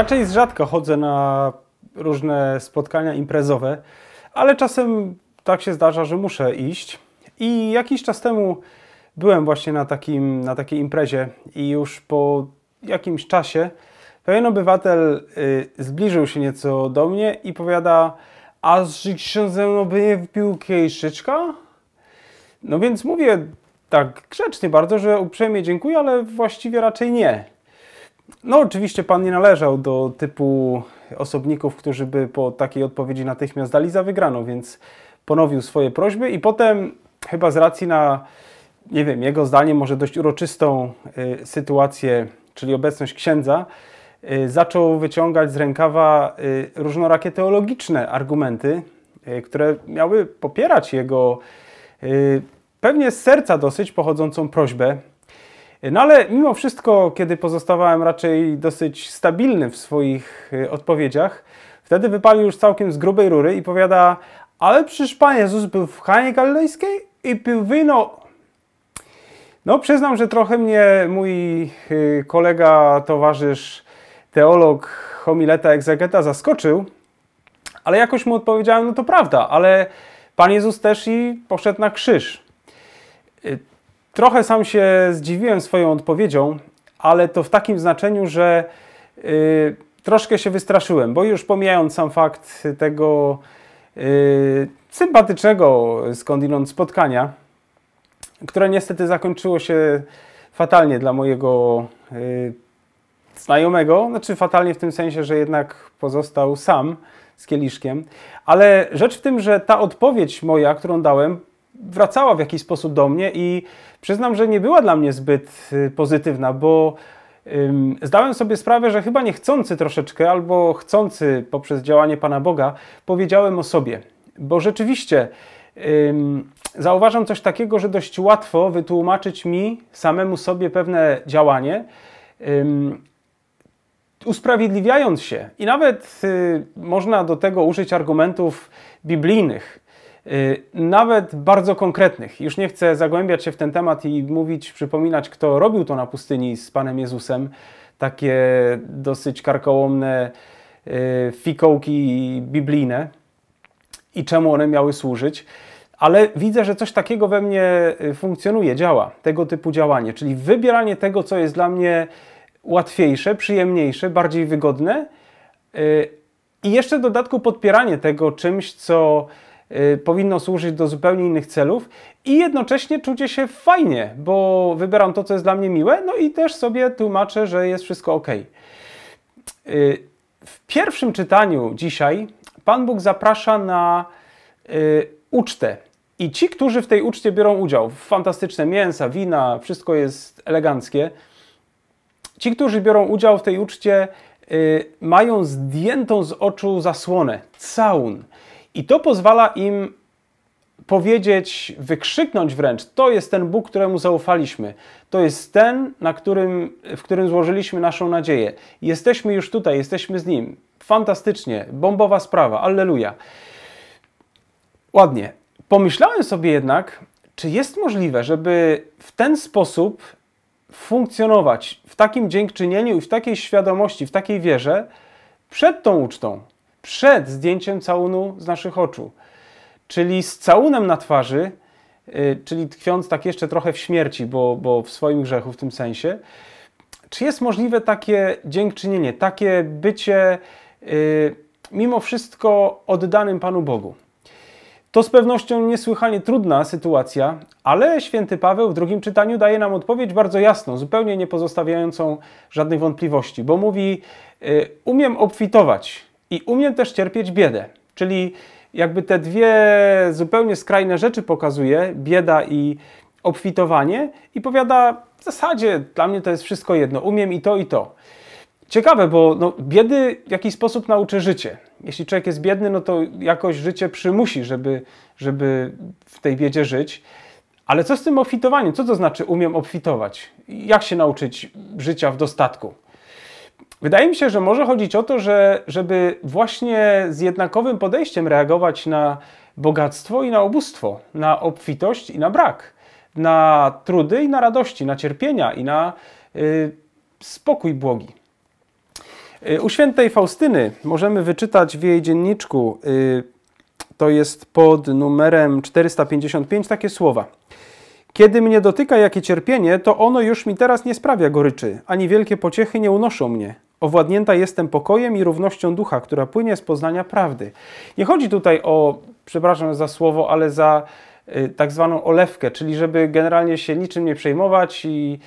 Raczej z chodzę na różne spotkania imprezowe, ale czasem tak się zdarza, że muszę iść. I jakiś czas temu byłem właśnie na, takim, na takiej imprezie i już po jakimś czasie pewien obywatel y, zbliżył się nieco do mnie i powiada, a czy ze mną by nie wpił kieliszeczka? No więc mówię tak grzecznie bardzo, że uprzejmie dziękuję, ale właściwie raczej nie. No oczywiście pan nie należał do typu osobników, którzy by po takiej odpowiedzi natychmiast dali za wygraną, więc ponowił swoje prośby i potem chyba z racji na, nie wiem, jego zdaniem może dość uroczystą y, sytuację, czyli obecność księdza, y, zaczął wyciągać z rękawa y, różnorakie teologiczne argumenty, y, które miały popierać jego y, pewnie z serca dosyć pochodzącą prośbę. No ale mimo wszystko, kiedy pozostawałem raczej dosyć stabilny w swoich y, odpowiedziach, wtedy wypalił już całkiem z grubej rury i powiada, ale przecież Pan Jezus był w Chanie Galilejskiej i pił wino. No przyznam, że trochę mnie mój y, kolega, towarzysz, teolog, homileta, egzegeta zaskoczył, ale jakoś mu odpowiedziałem, no to prawda, ale Pan Jezus też i poszedł na krzyż. Trochę sam się zdziwiłem swoją odpowiedzią, ale to w takim znaczeniu, że y, troszkę się wystraszyłem, bo już pomijając sam fakt tego y, sympatycznego skądinąd spotkania, które niestety zakończyło się fatalnie dla mojego y, znajomego, znaczy fatalnie w tym sensie, że jednak pozostał sam z kieliszkiem, ale rzecz w tym, że ta odpowiedź moja, którą dałem, wracała w jakiś sposób do mnie i przyznam, że nie była dla mnie zbyt y, pozytywna, bo zdałem sobie sprawę, że chyba niechcący troszeczkę, albo chcący poprzez działanie Pana Boga, powiedziałem o sobie. Bo rzeczywiście zauważam coś takiego, że dość łatwo wytłumaczyć mi samemu sobie pewne działanie, usprawiedliwiając się. I nawet y, można do tego użyć argumentów biblijnych nawet bardzo konkretnych. Już nie chcę zagłębiać się w ten temat i mówić, przypominać, kto robił to na pustyni z Panem Jezusem. Takie dosyć karkołomne y, fikołki biblijne i czemu one miały służyć. Ale widzę, że coś takiego we mnie y, funkcjonuje, działa, tego typu działanie, czyli wybieranie tego, co jest dla mnie łatwiejsze, przyjemniejsze, bardziej wygodne i jeszcze w dodatku podpieranie tego czymś, co Y, powinno służyć do zupełnie innych celów i jednocześnie czucie się fajnie, bo wybieram to, co jest dla mnie miłe, no i też sobie tłumaczę, że jest wszystko ok. W pierwszym czytaniu dzisiaj Pan Bóg zaprasza na y, ucztę. I ci, którzy w tej uczcie biorą udział, fantastyczne mięsa, wina, wszystko jest eleganckie. Ci, którzy biorą udział w tej uczcie, y, mają zdjętą z oczu zasłonę, całun. I to pozwala im powiedzieć, wykrzyknąć wręcz, to jest ten Bóg, któremu zaufaliśmy. To jest ten, na którym, w którym złożyliśmy naszą nadzieję. Jesteśmy już tutaj, jesteśmy z Nim. Fantastycznie, bombowa sprawa, alleluja. Ładnie. Pomyślałem sobie jednak, czy jest możliwe, żeby w ten sposób funkcjonować, w takim dziękczynieniu i w takiej świadomości, w takiej wierze, przed tą ucztą, przed zdjęciem całunu z naszych oczu. Czyli z całunem na twarzy, yy, czyli tkwiąc tak jeszcze trochę w śmierci, bo, bo w swoim grzechu w tym sensie. Czy jest możliwe takie dziękczynienie, takie bycie yy, mimo wszystko oddanym Panu Bogu? To z pewnością niesłychanie trudna sytuacja, ale święty Paweł w drugim czytaniu daje nam odpowiedź bardzo jasną, zupełnie nie pozostawiającą żadnych wątpliwości, bo mówi: y, Umiem obfitować, i umiem też cierpieć biedę. Czyli jakby te dwie zupełnie skrajne rzeczy pokazuje, bieda i obfitowanie i powiada, w zasadzie dla mnie to jest wszystko jedno, umiem i to, i to. Ciekawe, bo no, biedy w jakiś sposób nauczy życie. Jeśli człowiek jest biedny, no to jakoś życie przymusi, żeby, żeby w tej biedzie żyć. Ale co z tym obfitowaniem? Co to znaczy umiem obfitować? Jak się nauczyć życia w dostatku? Wydaje mi się, że może chodzić o to, że żeby właśnie z jednakowym podejściem reagować na bogactwo i na ubóstwo, na obfitość i na brak, na trudy i na radości, na cierpienia i na y, spokój błogi. U świętej Faustyny możemy wyczytać w jej dzienniczku, to jest pod numerem 455, takie słowa. Kiedy mnie dotyka jakie cierpienie, to ono już mi teraz nie sprawia goryczy, ani wielkie pociechy nie unoszą mnie. Owładnięta jestem pokojem i równością ducha, która płynie z poznania prawdy. Nie chodzi tutaj o, przepraszam za słowo, ale za y, tak zwaną olewkę, czyli żeby generalnie się niczym nie przejmować i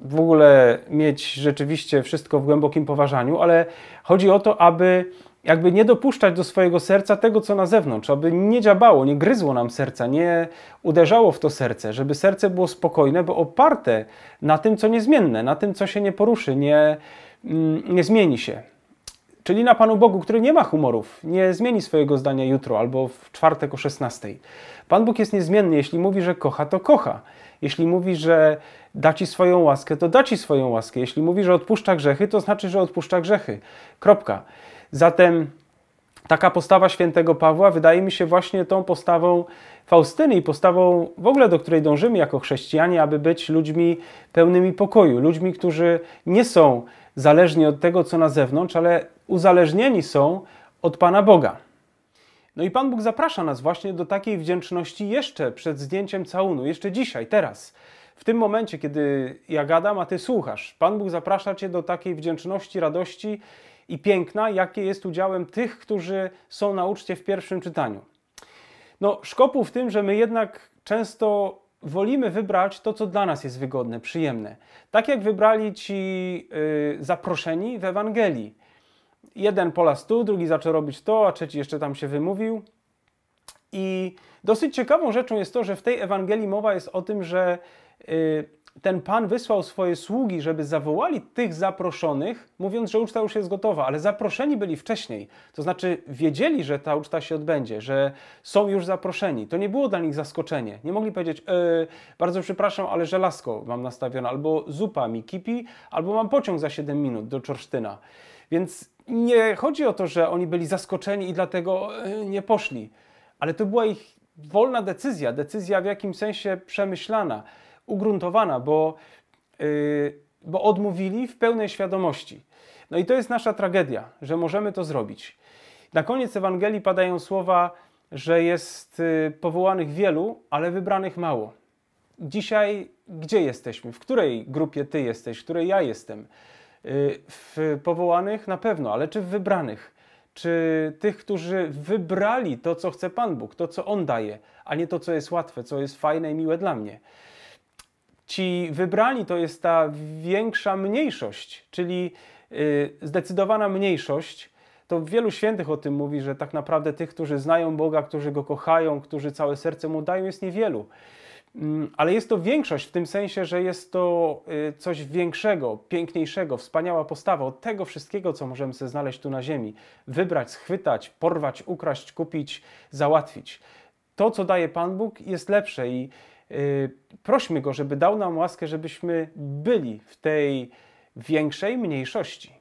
w ogóle mieć rzeczywiście wszystko w głębokim poważaniu, ale chodzi o to, aby jakby nie dopuszczać do swojego serca tego, co na zewnątrz, aby nie dziabało, nie gryzło nam serca, nie uderzało w to serce, żeby serce było spokojne, bo oparte na tym, co niezmienne, na tym, co się nie poruszy, nie, nie zmieni się. Czyli na Panu Bogu, który nie ma humorów, nie zmieni swojego zdania jutro albo w czwartek o 16. Pan Bóg jest niezmienny. Jeśli mówi, że kocha, to kocha. Jeśli mówi, że da ci swoją łaskę, to da ci swoją łaskę. Jeśli mówi, że odpuszcza grzechy, to znaczy, że odpuszcza grzechy. Kropka. Zatem taka postawa świętego Pawła wydaje mi się właśnie tą postawą Faustyny i postawą w ogóle, do której dążymy jako chrześcijanie, aby być ludźmi pełnymi pokoju, ludźmi, którzy nie są zależni od tego, co na zewnątrz, ale uzależnieni są od Pana Boga. No i Pan Bóg zaprasza nas właśnie do takiej wdzięczności jeszcze przed zdjęciem całunu, jeszcze dzisiaj, teraz. W tym momencie, kiedy ja gadam, a Ty słuchasz, Pan Bóg zaprasza Cię do takiej wdzięczności, radości i piękna, jakie jest udziałem tych, którzy są na uczcie w pierwszym czytaniu. No, szkopuł w tym, że my jednak często wolimy wybrać to, co dla nas jest wygodne, przyjemne. Tak jak wybrali ci yy, zaproszeni w Ewangelii. Jeden polas tu, drugi zaczął robić to, a trzeci jeszcze tam się wymówił. I dosyć ciekawą rzeczą jest to, że w tej Ewangelii mowa jest o tym, że yy, ten Pan wysłał swoje sługi, żeby zawołali tych zaproszonych, mówiąc, że uczta już jest gotowa, ale zaproszeni byli wcześniej. To znaczy wiedzieli, że ta uczta się odbędzie, że są już zaproszeni. To nie było dla nich zaskoczenie. Nie mogli powiedzieć, e, bardzo przepraszam, ale żelazko mam nastawione, albo zupa mi kipi, albo mam pociąg za 7 minut do Czorsztyna. Więc nie chodzi o to, że oni byli zaskoczeni i dlatego e, nie poszli. Ale to była ich wolna decyzja, decyzja w jakimś sensie przemyślana ugruntowana, bo, yy, bo odmówili w pełnej świadomości. No i to jest nasza tragedia, że możemy to zrobić. Na koniec Ewangelii padają słowa, że jest yy, powołanych wielu, ale wybranych mało. Dzisiaj gdzie jesteśmy? W której grupie ty jesteś? W której ja jestem? Yy, w powołanych na pewno, ale czy w wybranych? Czy tych, którzy wybrali to, co chce Pan Bóg, to, co On daje, a nie to, co jest łatwe, co jest fajne i miłe dla mnie? Ci wybrani to jest ta większa mniejszość, czyli y, zdecydowana mniejszość. To wielu świętych o tym mówi, że tak naprawdę tych, którzy znają Boga, którzy Go kochają, którzy całe serce Mu dają, jest niewielu. Mm, ale jest to większość w tym sensie, że jest to y, coś większego, piękniejszego, wspaniała postawa od tego wszystkiego, co możemy sobie znaleźć tu na ziemi. Wybrać, schwytać, porwać, ukraść, kupić, załatwić. To, co daje Pan Bóg, jest lepsze i prośmy Go, żeby dał nam łaskę, żebyśmy byli w tej większej mniejszości.